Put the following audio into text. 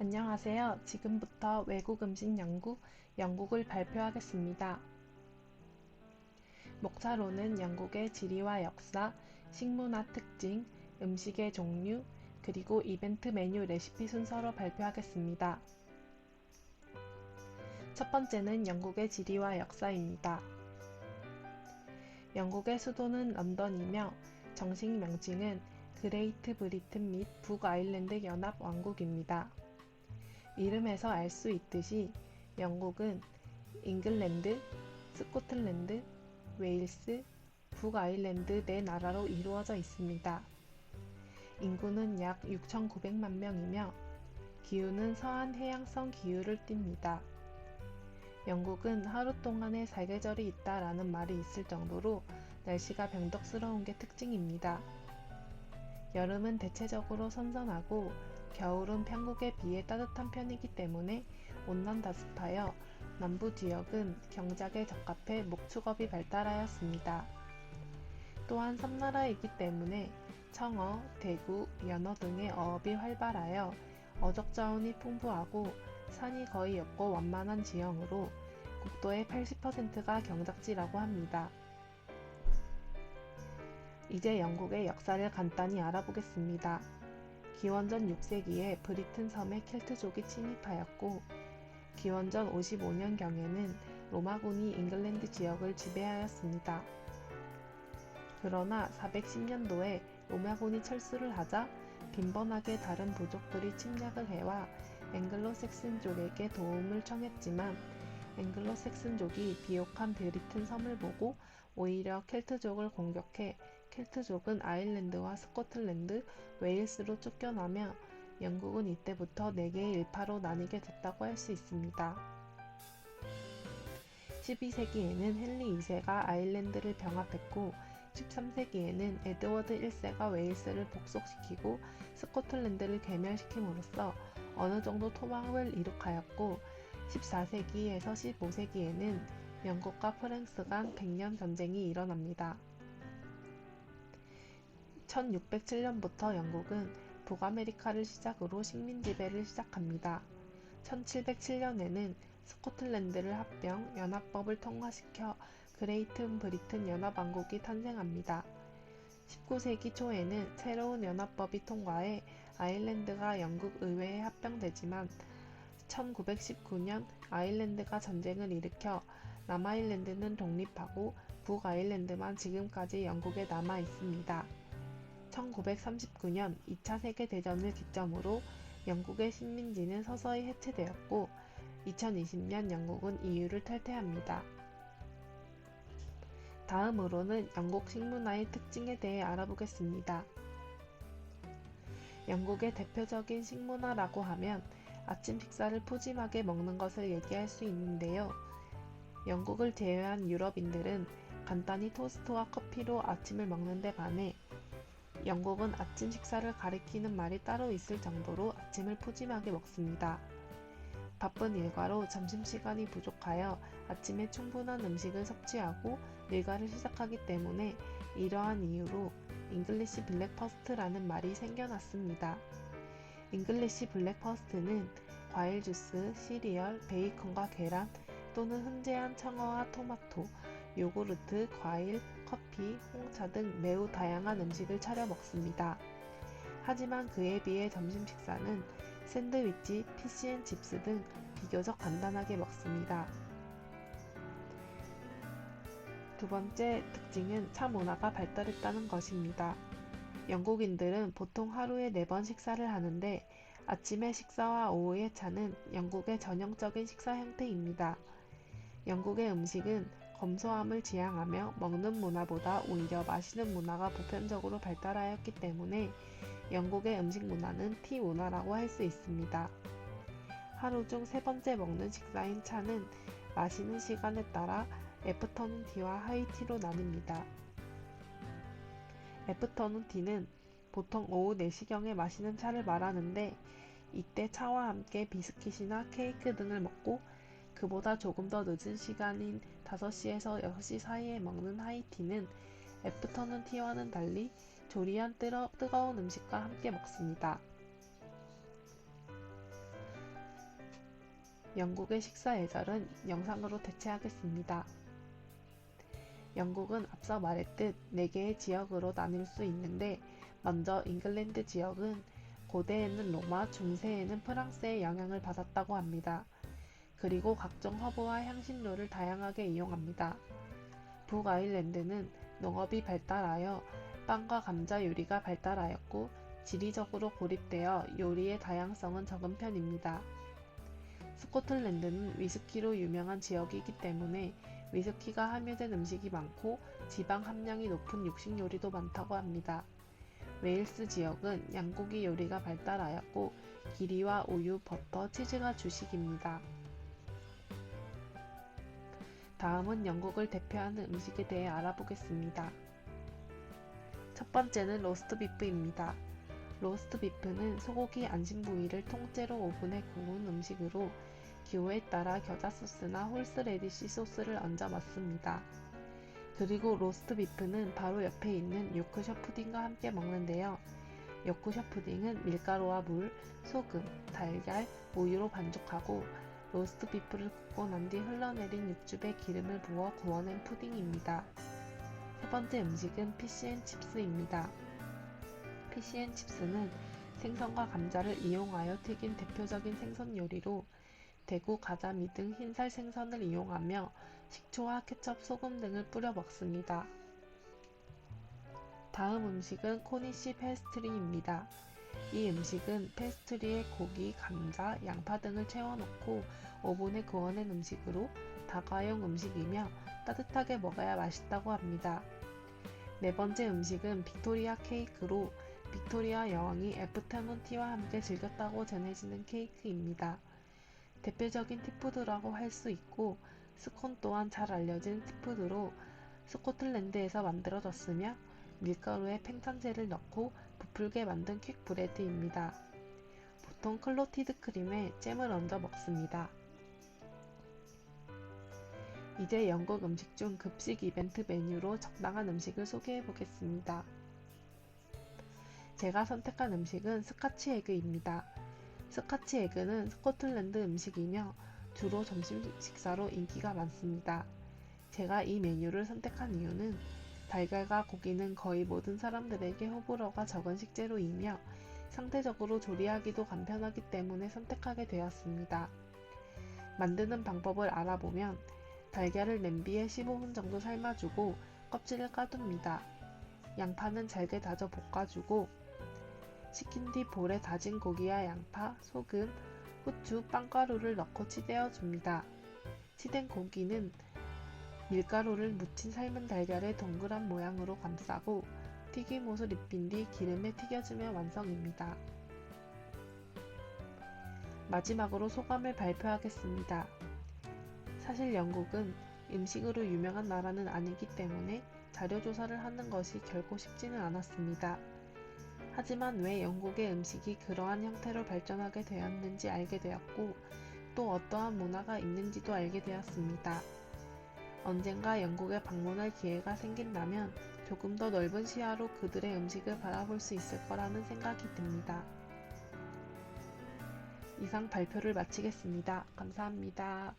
안녕하세요. 지금부터 외국 음식 연구, 영국을 발표하겠습니다. 목차로는 영국의 지리와 역사, 식문화 특징, 음식의 종류, 그리고 이벤트 메뉴 레시피 순서로 발표하겠습니다. 첫 번째는 영국의 지리와 역사입니다. 영국의 수도는 런던이며 정식 명칭은 그레이트 브리튼 및 북아일랜드 연합 왕국입니다. 이름에서 알 수 있듯이 영국은 잉글랜드, 스코틀랜드, 웨일스, 북아일랜드 네 나라로 이루어져 있습니다. 인구는 약 6,900만 명이며 기후는 서한 해양성 기후를 띱니다. 영국은 하루 동안의 사계절이 있다라는 말이 있을 정도로 날씨가 변덕스러운 게 특징입니다. 여름은 대체적으로 선선하고 겨울은 평국에 비해 따뜻한 편이기 때문에 온난다습하여 남부 지역은 경작에 적합해 목축업이 발달하였습니다. 또한 섬나라이기 때문에 청어, 대구, 연어 등의 어업이 활발하여 어적 자원이 풍부하고 산이 거의 없고 완만한 지형으로 국도의 80%가 경작지라고 합니다. 이제 영국의 역사를 간단히 알아보겠습니다. 기원전 6세기에 브리튼 섬에 켈트족이 침입하였고 기원전 55년경에는 로마군이 잉글랜드 지역을 지배하였습니다. 그러나 410년도에 로마군이 철수를 하자 빈번하게 다른 부족들이 침략을 해와 앵글로색슨족에게 도움을 청했지만 앵글로색슨족이 비옥한 브리튼 섬을 보고 오히려 켈트족을 공격해 켈트족은 아일랜드와 스코틀랜드, 웨일스로 쫓겨나며 영국은 이때부터 4개의 일파로 나뉘게 됐다고 할 수 있습니다. 12세기에는 헨리 2세가 아일랜드를 병합했고 13세기에는 에드워드 1세가 웨일스를 복속시키고 스코틀랜드를 괴멸시킴으로써 어느 정도 토막을 이룩하였고 14세기에서 15세기에는 영국과 프랑스 간 백년 전쟁이 일어납니다. 1607년부터 영국은 북아메리카를 시작으로 식민 지배를 시작합니다. 1707년에는 스코틀랜드를 합병 연합법을 통과시켜 그레이튼 브리튼 연합왕국이 탄생합니다. 19세기 초에는 새로운 연합법이 통과해 아일랜드가 영국 의회에 합병되지만 1919년 아일랜드가 전쟁을 일으켜 남아일랜드는 독립하고 북아일랜드만 지금까지 영국에 남아 있습니다. 1939년 2차 세계대전을 기점으로 영국의 식민지는 서서히 해체되었고 2020년 영국은 EU를 탈퇴합니다. 다음으로는 영국 식문화의 특징에 대해 알아보겠습니다. 영국의 대표적인 식문화라고 하면 아침 식사를 푸짐하게 먹는 것을 얘기할 수 있는데요. 영국을 제외한 유럽인들은 간단히 토스트와 커피로 아침을 먹는데 반해 영국은 아침 식사를 가리키는 말이 따로 있을 정도로 아침을 푸짐하게 먹습니다. 바쁜 일과로 점심시간이 부족하여 아침에 충분한 음식을 섭취하고 일과를 시작하기 때문에 이러한 이유로 잉글리시 블랙퍼스트라는 말이 생겨났습니다. 잉글리시 블랙퍼스트는 과일 주스, 시리얼, 베이컨과 계란 또는 훈제한 청어와 토마토, 요구르트, 과일, 커피, 홍차 등 매우 다양한 음식을 차려 먹습니다. 하지만 그에 비해 점심 식사는 샌드위치, 피시앤칩스 등 비교적 간단하게 먹습니다. 두 번째 특징은 차 문화가 발달했다는 것입니다. 영국인들은 보통 하루에 4번 식사를 하는데 아침의 식사와 오후의 차는 영국의 전형적인 식사 형태입니다. 영국의 음식은 검소함을 지향하며 먹는 문화보다 오히려 마시는 문화가 보편적으로 발달하였기 때문에 영국의 음식 문화는 티 문화라고 할 수 있습니다. 하루 중 세 번째 먹는 식사인 차는 마시는 시간에 따라 애프터눈 티와 하이티로 나뉩니다. 애프터눈 티는 보통 오후 4시경에 마시는 차를 말하는데 이때 차와 함께 비스킷이나 케이크 등을 먹고 그보다 조금 더 늦은 시간인 5시에서 6시 사이에 먹는 하이티는 애프터눈 티와는 달리 조리한 뜨러, 뜨거운 음식과 함께 먹습니다. 영국의 식사 예절은 영상으로 대체하겠습니다. 영국은 앞서 말했듯 4개의 지역으로 나뉠 수 있는데 먼저 잉글랜드 지역은 고대에는 로마, 중세에는 프랑스의 영향을 받았다고 합니다. 그리고 각종 허브와 향신료를 다양하게 이용합니다. 북아일랜드는 농업이 발달하여 빵과 감자 요리가 발달하였고 지리적으로 고립되어 요리의 다양성은 적은 편입니다. 스코틀랜드는 위스키로 유명한 지역이기 때문에 위스키가 함유된 음식이 많고 지방 함량이 높은 육식 요리도 많다고 합니다. 웨일스 지역은 양고기 요리가 발달하였고 기리와 우유, 버터, 치즈가 주식입니다. 다음은 영국을 대표하는 음식에 대해 알아보겠습니다. 첫 번째는 로스트 비프입니다. 로스트 비프는 소고기 안심 부위를 통째로 오븐에 구운 음식으로 기호에 따라 겨자 소스나 홀스 레디시 소스를 얹어 먹습니다. 그리고 로스트 비프는 바로 옆에 있는 요크셔 푸딩과 함께 먹는데요. 요크셔 푸딩은 밀가루와 물, 소금, 달걀, 우유로 반죽하고 로스트 비프를 굽고 난 뒤 흘러내린 육즙에 기름을 부어 구워낸 푸딩입니다. 세 번째 음식은 피시앤칩스입니다. 피시앤칩스는 생선과 감자를 이용하여 튀긴 대표적인 생선 요리로 대구, 가자미 등 흰살 생선을 이용하며 식초와 케첩, 소금 등을 뿌려 먹습니다. 다음 음식은 코니시 페스트리입니다. 이 음식은 페스트리에 고기, 감자, 양파 등을 채워넣고 오븐에 구워낸 음식으로 다가용 음식이며 따뜻하게 먹어야 맛있다고 합니다. 네 번째 음식은 빅토리아 케이크로 빅토리아 여왕이 애프터눈 티와 함께 즐겼다고 전해지는 케이크입니다. 대표적인 티푸드라고 할 수 있고 스콘 또한 잘 알려진 티푸드로 스코틀랜드에서 만들어졌으며 밀가루에 팽창제를 넣고 부풀게 만든 퀵 브레드입니다. 보통 클로티드 크림에 잼을 얹어 먹습니다. 이제 영국 음식 중 급식 이벤트 메뉴로 적당한 음식을 소개해 보겠습니다. 제가 선택한 음식은 스카치 에그입니다. 스카치 에그는 스코틀랜드 음식이며 주로 점심 식사로 인기가 많습니다. 제가 이 메뉴를 선택한 이유는 달걀과 고기는 거의 모든 사람들에게 호불호가 적은 식재료이며 상대적으로 조리하기도 간편하기 때문에 선택하게 되었습니다. 만드는 방법을 알아보면 달걀을 냄비에 15분 정도 삶아주고 껍질을 까둡니다. 양파는 잘게 다져 볶아주고 식힌 뒤 볼에 다진 고기와 양파, 소금, 후추, 빵가루를 넣고 치대어 줍니다. 치댄 고기는 밀가루를 묻힌 삶은 달걀의 동그란 모양으로 감싸고 튀김옷을 입힌 뒤 기름에 튀겨주면 완성입니다. 마지막으로 소감을 발표하겠습니다. 사실 영국은 음식으로 유명한 나라는 아니기 때문에 자료조사를 하는 것이 결코 쉽지는 않았습니다. 하지만 왜 영국의 음식이 그러한 형태로 발전하게 되었는지 알게 되었고 또 어떠한 문화가 있는지도 알게 되었습니다. 언젠가 영국에 방문할 기회가 생긴다면 조금 더 넓은 시야로 그들의 음식을 바라볼 수 있을 거라는 생각이 듭니다. 이상 발표를 마치겠습니다. 감사합니다.